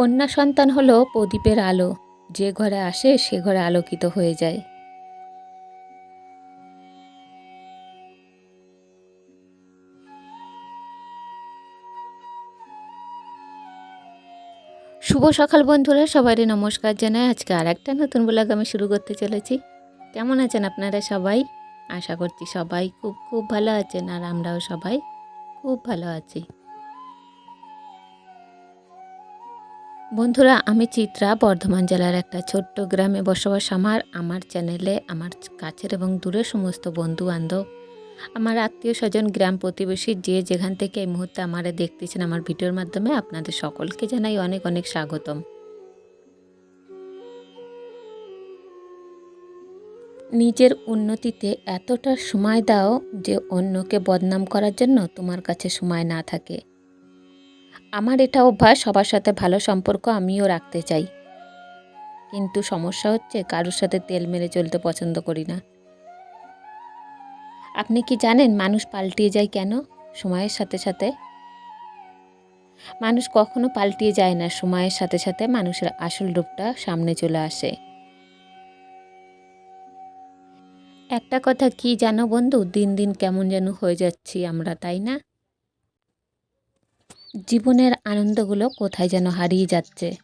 কন্যা সন্তান হলো প্রদীপের আলো। যে ঘরে আসে, সে ঘরে আলোকিত হয়ে যায়। শুভ সকাল বন্ধুরা সবারই নমস্কার জানাই। আজকে আর একটা নতুন ব্লগ আমি শুরু করতে চলেছি। কেমন আছেন আপনারা সবাই? আশা করছি সবাই খুব খুব ভালো আছেন আর আমরাও সবাই খুব ভালো আছি। বন্ধুরা, আমি চিত্রা, বর্ধমান জেলার একটা ছোট্ট গ্রামে বসবাস আমার আমার চ্যানেলে, আমার কাছের এবং দূরের সমস্ত বন্ধু বান্ধব আমার আত্মীয় স্বজন, গ্রাম প্রতিবেশী যে যেখান থেকে এই মুহূর্তে আমারে দেখতেছেন আমার ভিডিওর মাধ্যমে, আপনাদের সকলকে জানাই অনেক অনেক স্বাগতম। নিজের উন্নতিতে এতটা সময় দাও যে অন্যকে বদনাম করার জন্য তোমার কাছে সময় না থাকে। আমার এটা অভ্যাস, সবার সাথে ভালো সম্পর্ক আমিও রাখতে চাই। কিন্তু সমস্যা হচ্ছে, কারোর সাথে তেল মেরে চলতে পছন্দ করি না। আপনি কি জানেন মানুষ পাল্টিয়ে যায় কেন? সময়ের সাথে সাথে। মানুষ কখনো পাল্টিয়ে যায় না, সময়ের সাথে সাথে মানুষের আসল রূপটা সামনে চলে আসে। একটা কথা, কি জানো বন্ধু? দিন দিন কেমন যেন হয়ে যাচ্ছি আমরা, তাই না? জীবনের আনন্দগুলো কোথায় যেন হারিয়ে যাচ্ছে?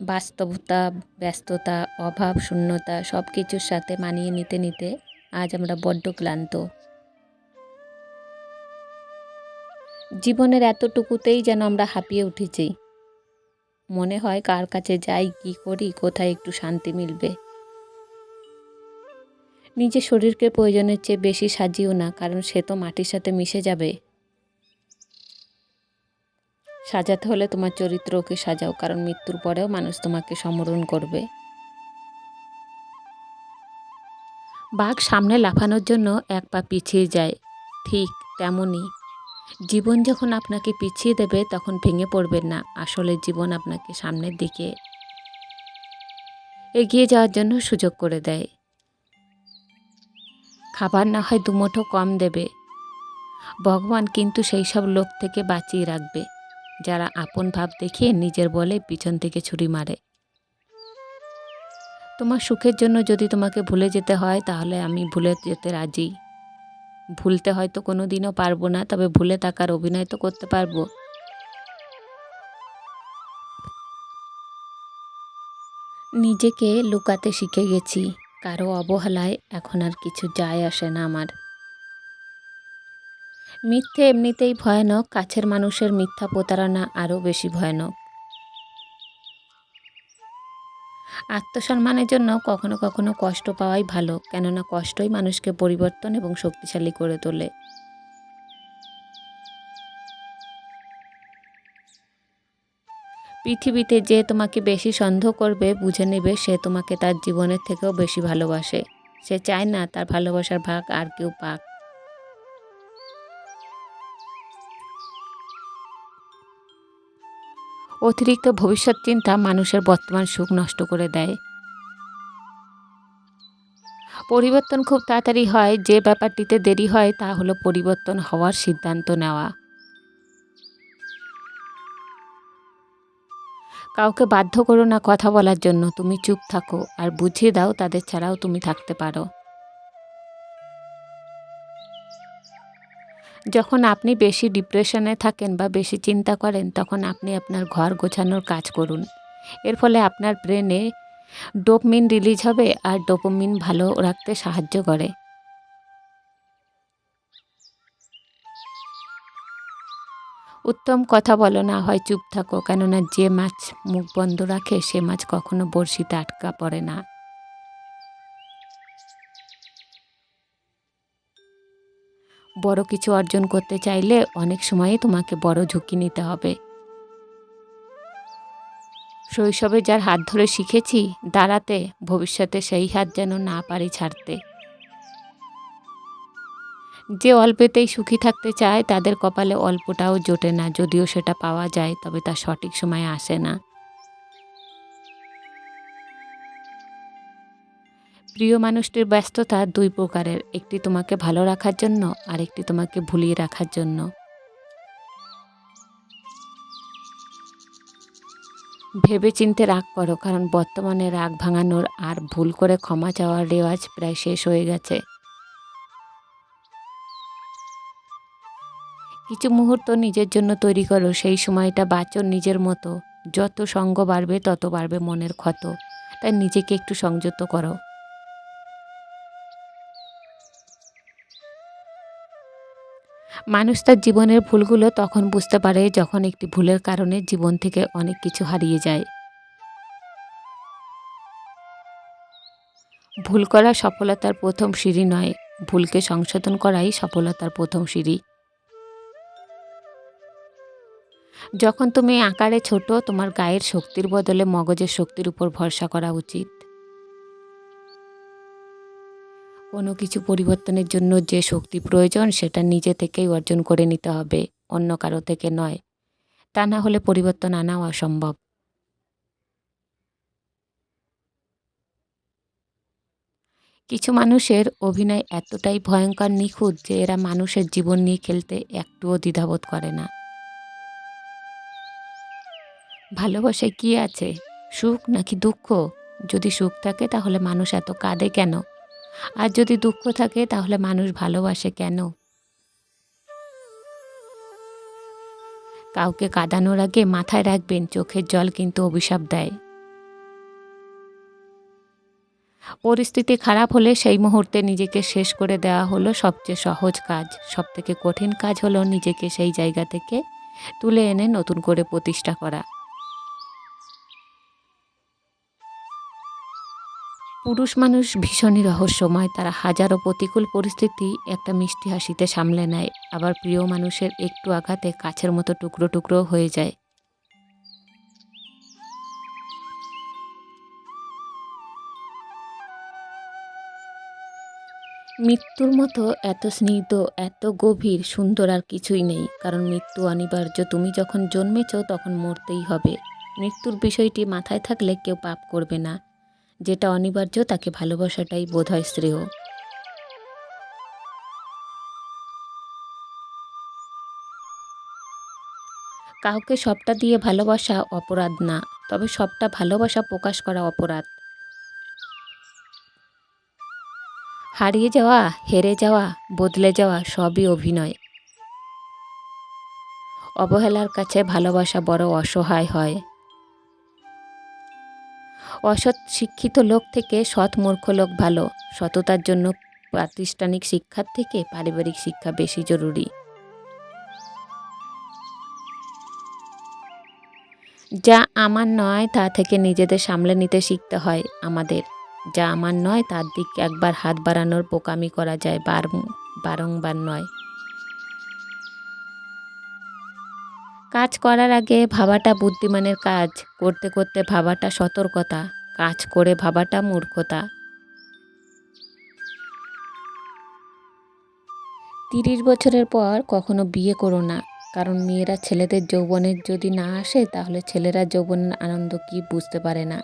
বাস্তবতা, ব্যস্ততা, অভাব, শূন্যতা সব কিছুর সাথে মানিয়ে নিতে নিতে আজ আমরা বড্ড ক্লান্ত। জীবনের এতটুকুতেই যেন আমরা হাঁপিয়ে উঠেছি। মনে হয় কার কাছে যাই, কি করি, কোথায় একটু শান্তি মিলবে। নিজের শরীরকে প্রয়োজনের চেয়ে বেশি সাজিও না, কারণ সে তো মাটির সাথে মিশে যাবে। সাজাতে হলে তোমার চরিত্রকে সাজাও, কারণ মৃত্যুর পরেও মানুষ তোমাকে সমরণ করবে। বাঘ সামনে লাফানোর জন্য এক পা পিছিয়ে যায়। ঠিক তেমনই। জীবন যখন আপনাকে পিছিয়ে দেবে, তখন ভেঙে পড়বেন না। আসলে জীবন আপনাকে সামনের দিকে এগিয়ে যাওয়ার জন্য সুযোগ করে দেয়। খাবার না হয় দুমুঠো কম দেবে। ভগবান কিন্তু সেই সব লোক থেকে বাঁচিয়ে রাখবে। যারা আপন ভাব দেখিয়ে নিজের বলে পিছন থেকে ছুরি মারে। তোমার সুখের জন্য যদি তোমাকে ভুলে যেতে হয়, তাহলে আমি ভুলে যেতে রাজি। ভুলতে হয়তো কোনো দিনও পারব না, তবে ভুলে থাকার অভিনয় তো করতে পারব। নিজেকে লুকাতে শিখে গেছি। কারও অবহেলায় এখন আর কিছু যায় আসে না আমার। মিথ্যে এমনিতেই ভয়ানক, কাছের মানুষের মিথ্যা প্রতারণা আরও বেশি ভয়ানক। আত্মসম্মানের জন্য কখনো কখনো কষ্ট পাওয়াই ভালো, কেননা কষ্টই মানুষকে পরিবর্তন এবং শক্তিশালী করে তোলে। পৃথিবীতে যে তোমাকে বেশি সন্দেহ করবে, বুঝে নেবে সে তোমাকে তার জীবনের থেকেও বেশি ভালোবাসে। সে চায় না তার ভালোবাসার ভাগ আর কেউ পাক। অতিরিক্ত ভবিষ্যৎ চিন্তা মানুষের বর্তমান সুখ নষ্ট করে দেয়। পরিবর্তন খুব তাড়াতাড়ি হয়, যে ব্যাপারটিতে দেরি হয় তা হলো পরিবর্তন হওয়ার সিদ্ধান্ত নেওয়া। কাউকে বাধ্য করো না কথা বলার জন্য, তুমি চুপ থাকো, আর বুঝিয়ে দাও তাদের ছাড়াও তুমি থাকতে পারো। যখন আপনি বেশি ডিপ্রেশনে থাকেন বা বেশি চিন্তা করেন, তখন আপনি আপনার ঘর গোছানোর কাজ করুন। এর ফলে আপনার ব্রেনে ডোপমিন রিলিজ হবে আর ডোপমিন ভালো রাখতে সাহায্য করে। উত্তম কথা বলো না, হয় চুপ থাকো, কেননা যে মাছ মুখ বন্ধ রাখে, সে মাছ কখনো বড়শিতে আটকা পড়ে না। বড় কিছু অর্জন করতে চাইলে অনেক সময়ই তোমাকে বড় ঝুঁকি নিতে হবে। শৈশবে যার হাত ধরে শিখেছি, দাঁড়াতে ভবিষ্যতে সেই হাত যেন না পারি ছাড়তে। যে অল্পেতেই সুখী থাকতে চায়, তাদের কপালে অল্পটাও জোটে না, যদিও সেটা পাওয়া যায়, তবে তা সঠিক সময়ে আসে না। প্রিয় মানুষটির ব্যস্ততা দুই প্রকারের, একটি তোমাকে ভালো রাখার জন্য আর একটি তোমাকে ভুলিয়ে রাখার জন্য। ভেবে চিনতে রাগ করো, কারণ বর্তমানে রাগ ভাঙানোর আর ভুল করে ক্ষমা চাওয়ার রেওয়াজ প্রায় শেষ হয়ে গেছে। কিছু মুহূর্ত নিজের জন্য তৈরি করো, সেই সময়টা বাঁচো নিজের মতো। যত সঙ্গ বাড়বে, তত বাড়বে মনের ক্ষত। তাই নিজেকে একটু সংযত করো। মানুষ তার জীবনের ভুলগুলো তখন বুঝতে পারে যখন একটি ভুলের কারণে জীবন থেকে অনেক কিছু হারিয়ে যায়। ভুল করা সফলতার প্রথম সিঁড়ি নয়, ভুলকে সংশোধন করাই সফলতার প্রথম সিঁড়ি। যখন তুমি আকারে ছোট, তোমার গায়ের শক্তির বদলে মগজের শক্তির উপর ভরসা করা উচিত। কোনো কিছু পরিবর্তনের জন্য যে শক্তি প্রয়োজন, সেটা নিজে থেকেই অর্জন করে নিতে হবে, অন্য কারও থেকে নয়। তা না হলে পরিবর্তন আনাও অসম্ভব। কিছু মানুষের অভিনয় এতটাই ভয়ঙ্কর নিখুঁত যে এরা মানুষের জীবন নিয়ে খেলতে একটুও দ্বিধাবোধ করে না। ভালোবাসায় কি আছে? সুখ নাকি দুঃখ? যদি সুখ থাকে তাহলে মানুষ এত কাঁদে কেন? আর যদি দুঃখ থাকে, তাহলে মানুষ ভালোবাসে কেন? কাউকে কাঁদানোর আগে মাথায় রাখবেন, চোখের জল কিন্তু অভিশাপ দেয়। পরিস্থিতি খারাপ হলে সেই মুহূর্তে নিজেকে শেষ করে দেওয়া হলো সবচেয়ে সহজ কাজ। সবথেকে কঠিন কাজ হলো নিজেকে সেই জায়গা থেকে তুলে এনে নতুন করে প্রতিষ্ঠা করা। পুরুষ মানুষ ভীষণই রহস্যময়। তারা হাজারো প্রতিকূল পরিস্থিতি একটা মিষ্টি হাসিতে সামলে নেয়। আবার প্রিয় মানুষের একটু আঘাতে কাছের মতো টুকরো টুকরো হয়ে যায়। মৃত্যুর মতো এত স্নিগ্ধ, এত গভীর, সুন্দর আর কিছুই নেই। কারণ মৃত্যু অনিবার্য। তুমি যখন জন্মেছ তখন মরতেই হবে। মৃত্যুর বিষয়টি মাথায় থাকলে কেউ পাপ করবে না। যেটা অনিবার্য, তাকে ভালোবাসাটাই বোধ হয় শ্রেয়। কাউকে সবটা দিয়ে ভালোবাসা অপরাধ না, তবে সবটা ভালোবাসা প্রকাশ করা অপরাধ। হারিয়ে যাওয়া, হেরে যাওয়া, বদলে যাওয়া সবই অভিনয়। অবহেলার কাছে ভালোবাসা বড় অসহায় হয়। অসৎ শিক্ষিত লোক থেকে সৎ মূর্খ লোক ভালো। সততার জন্য প্রাতিষ্ঠানিক শিক্ষার থেকে পারিবারিক শিক্ষা বেশি জরুরি। যা আমার নয়, তা থেকে নিজেদের সামলে নিতে শিখতে হয় আমাদের। যা আমার নয়, তার দিক একবার হাত বাড়ানোর বোকামি করা যায় বার বারংবার নয়। কাজ করার আগে ভাবাটা বুদ্ধিমানের কাজ, করতে করতে ভাবাটা সতর্কতা, কাজ করে ভাবাটা মূর্খতা। তিরিশ বছরের পর কখনো বিয়ে করো না, কারণ মেয়েরা ছেলেদের যৌবনের যদি না আসে, তাহলে ছেলেরা যৌবনের আনন্দ কি বুঝতে পারে না।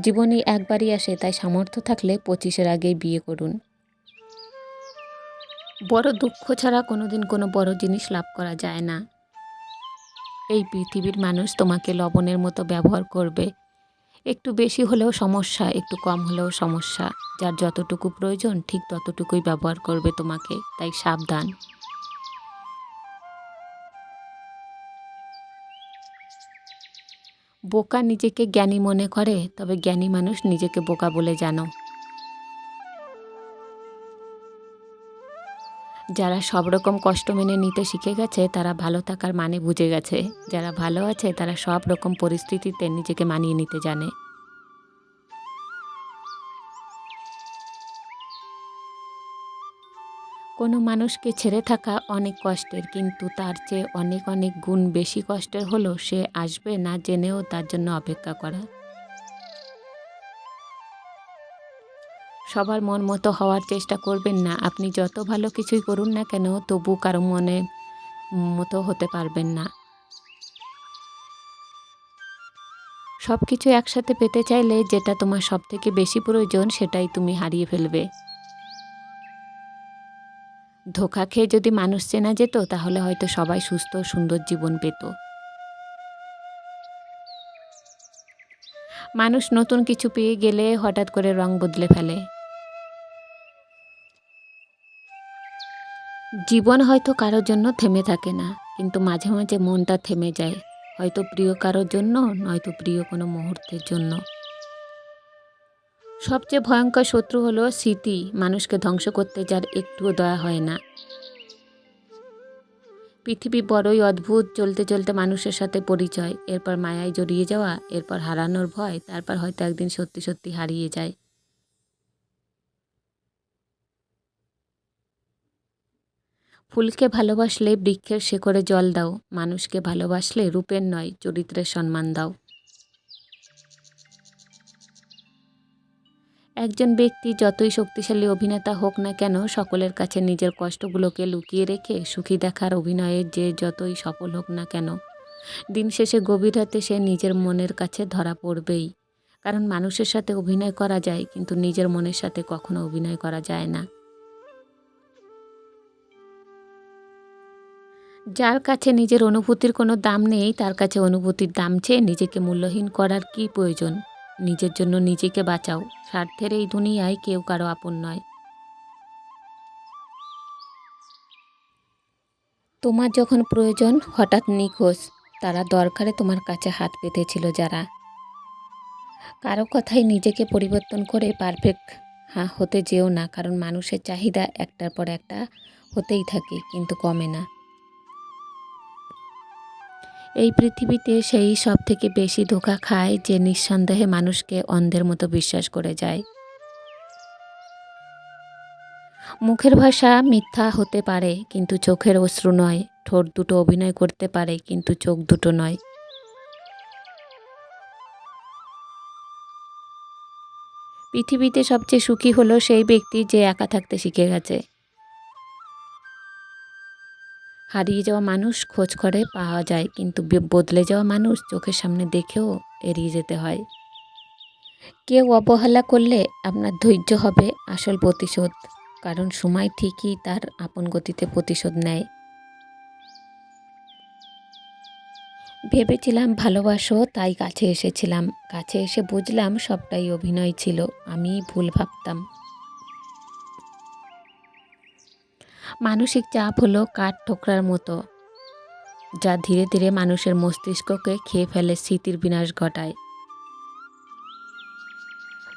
জীবনে একবারই আসে, তাই সামর্থ্য থাকলে পঁচিশের আগেই বিয়ে করুন। বড় দুঃখ ছাড়া কোনোদিন কোনো বড় জিনিস লাভ করা যায় না। এই পৃথিবীর মানুষ তোমাকে লবণের মতো ব্যবহার করবে। একটু বেশি হলেও সমস্যা, একটু কম হলেও সমস্যা। যার যতটুকু প্রয়োজন, ঠিক ততটুকুই ব্যবহার করবে তোমাকে, তাই সাবধান। বোকা নিজেকে জ্ঞানী মনে করে, তবে জ্ঞানী মানুষ নিজেকে বোকা বলে জানো। যারা সব রকম কষ্ট মেনে নিতে শিখে গেছে, তারা ভালো থাকার মানে বুঝে গেছে। যারা ভালো আছে, তারা সব রকম পরিস্থিতিতে নিজেকে মানিয়ে নিতে জানে। কোনো মানুষকে ছেড়ে থাকা অনেক কষ্টের, কিন্তু তার চেয়ে অনেক অনেক গুণ বেশি কষ্টের হলো সে আসবে না জেনেও তার জন্য অপেক্ষা করা। সবার মন মতো হওয়ার চেষ্টা করবেন না। আপনি যত ভালো কিছুই করুন না কেন, তবু কারও মনে মতো হতে পারবেন না। সব কিছু একসাথে পেতে চাইলে যেটা তোমার সব থেকে বেশি প্রয়োজন, সেটাই তুমি হারিয়ে ফেলবে। ধোকা খেয়ে যদি মানুষ চেনা যেত, তাহলে হয়তো সবাই সুস্থ সুন্দর জীবন পেত। মানুষ নতুন কিছু পেয়ে গেলে হঠাৎ করে রং বদলে ফেলে। জীবন হয়তো কারোর জন্য থেমে থাকে না, কিন্তু মাঝে মাঝে মনটা থেমে যায়, হয়তো প্রিয় কারোর জন্য, নয়তো প্রিয় কোনো মুহূর্তের জন্য। সবচেয়ে ভয়ঙ্কর শত্রু হলো স্মৃতি, মানুষকে ধ্বংস করতে যার একটুও দয়া হয় না। পৃথিবী বড়ই অদ্ভুত, চলতে চলতে মানুষের সাথে পরিচয়, এরপর মায়ায় জড়িয়ে যাওয়া, এরপর হারানোর ভয়, তারপর হয়তো একদিন সত্যি সত্যি হারিয়ে যায়। ফুলকে ভালোবাসলে বৃক্ষের শেকড়ে জল দাও, মানুষকে ভালোবাসলে রূপের নয় চরিত্রের সম্মান দাও। একজন ব্যক্তি যতই শক্তিশালী অভিনেতা হোক না কেন, সকলের কাছে নিজের কষ্টগুলোকে লুকিয়ে রেখে সুখী দেখার অভিনয়ের যে যতই সফল হোক না কেন, দিন শেষে গভীর রাতে সে নিজের মনের কাছে ধরা পড়বেই। কারণ মানুষের সাথে অভিনয় করা যায়, কিন্তু নিজের মনের সাথে কখনো অভিনয় করা যায় না। যার কাছে নিজের অনুভূতির কোনো দাম নেই, তার কাছে অনুভূতির দাম চেয়ে নিজেকে মূল্যহীন করার কি প্রয়োজন? নিজের জন্য নিজেকে বাঁচাও। স্বার্থের এই দুনিয়ায় কেউ কারও আপন নয়। তোমার যখন প্রয়োজন, হঠাৎ নিখোঁজ, তারা দরকারে তোমার কাছে হাত পেতেছিল যারা। কারও কথাই নিজেকে পরিবর্তন করে পারফেক্ট হ্যাঁ হতে যেও না, কারণ মানুষের চাহিদা একটার পর একটা হতেই থাকে, কিন্তু কমে না। এই পৃথিবীতে সেই সব থেকে বেশি ধোকা খায় যে নিঃসন্দেহে মানুষকে অন্ধের মতো বিশ্বাস করে যায়। মুখের ভাষা মিথ্যা হতে পারে, কিন্তু চোখের অশ্রু নয়। ঠোঁট দুটো অভিনয় করতে পারে, কিন্তু চোখ দুটো নয়। পৃথিবীতে সবচেয়ে সুখী হলো সেই ব্যক্তি যে একা থাকতে শিখে গেছে। হারিয়ে যাওয়া মানুষ খোঁজ করে পাওয়া যায়, কিন্তু বদলে যাওয়া মানুষ চোখের সামনে দেখেও এড়িয়ে যেতে হয়। কেউ অবহেলা করলে আপনার ধৈর্য হবে আসল প্রতিশোধ, কারণ সময় ঠিকই তার আপন গতিতে প্রতিশোধ নেয়। ভেবেছিলাম ভালোবাসো, তাই কাছে এসেছিলাম। কাছে এসে বুঝলাম সবটাই অভিনয় ছিল আমি ভুল ভাবতাম। মানসিক চাপ হলো কাঠ ঠোকরার মতো, যা ধীরে ধীরে মানুষের মস্তিষ্ককে খেয়ে ফেলে স্মৃতির বিনাশ ঘটায়।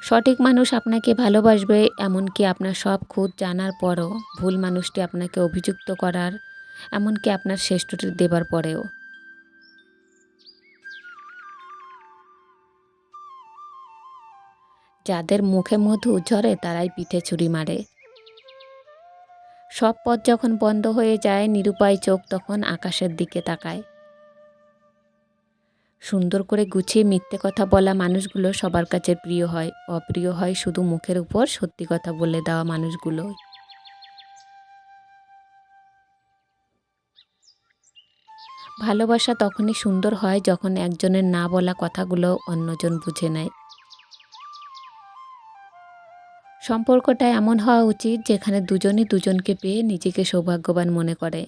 সঠিক মানুষ আপনাকে ভালোবাসবে এমনকি আপনার সব খুঁত জানার পরও ভুল মানুষটি আপনাকে অভিযুক্ত করার, এমনকি আপনার শ্রেষ্ঠটি দেবার পরেও। যাদের মুখে মধু ঝরে তারাই পিঠে ছুরি মারে। সব পথ যখন বন্ধ হয়ে যায়, নিরুপায় চোখ তখন আকাশের দিকে তাকায়। সুন্দর করে গুছিয়ে মিথ্যে কথা বলা মানুষগুলো সবার কাছে প্রিয় হয়। অপ্রিয় হয় শুধু মুখের উপর, সত্যি কথা বলে দেওয়া মানুষগুলো। ভালোবাসা তখনই সুন্দর হয় যখন একজনের না বলা কথাগুলো অন্যজন বুঝে নেয়। সম্পর্কটা এমন হওয়া উচিত যেখানে দুজনই দুজনকে পেয়ে নিজেকে সৌভাগ্যবান মনে করে।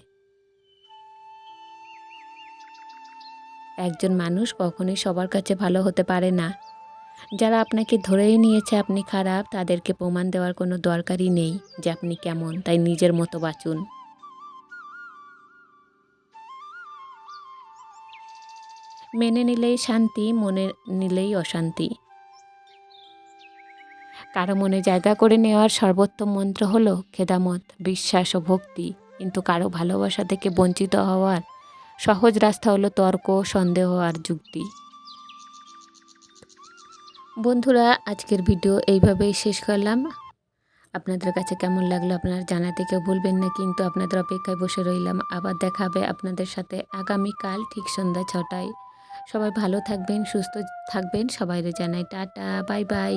একজন মানুষ কখনোই সবার কাছে ভালো হতে পারে না। যারা আপনাকে ধরেই নিয়েছে আপনি খারাপ, তাদেরকে প্রমাণ দেওয়ার কোনো দরকারই নেই যে আপনি কেমন, তাই নিজের মতো বাঁচুন। মেনে নিলেই শান্তি, মনে নিলেই অশান্তি। কারও মনে জায়গা করে নেওয়ার সর্বোত্তম মন্ত্র হলো খেদামত, বিশ্বাস ও ভক্তি। কিন্তু কারও ভালোবাসা থেকে বঞ্চিত হওয়ার সহজ রাস্তা হলো তর্ক, সন্দেহ আর যুক্তি। বন্ধুরা, আজকের ভিডিও এইভাবেই শেষ করলাম। আপনাদের কাছে কেমন লাগল আপনারা জানাতে কেউ ভুলবেন না, কিন্তু আপনাদের অপেক্ষায় বসে রইলাম। আবার দেখাবে আপনাদের সাথে আগামীকাল ঠিক সন্ধ্যা ছটায়। সবাই ভালো থাকবেন, সুস্থ থাকবেন। সবাইরে জানাই টাটা, বাই বাই।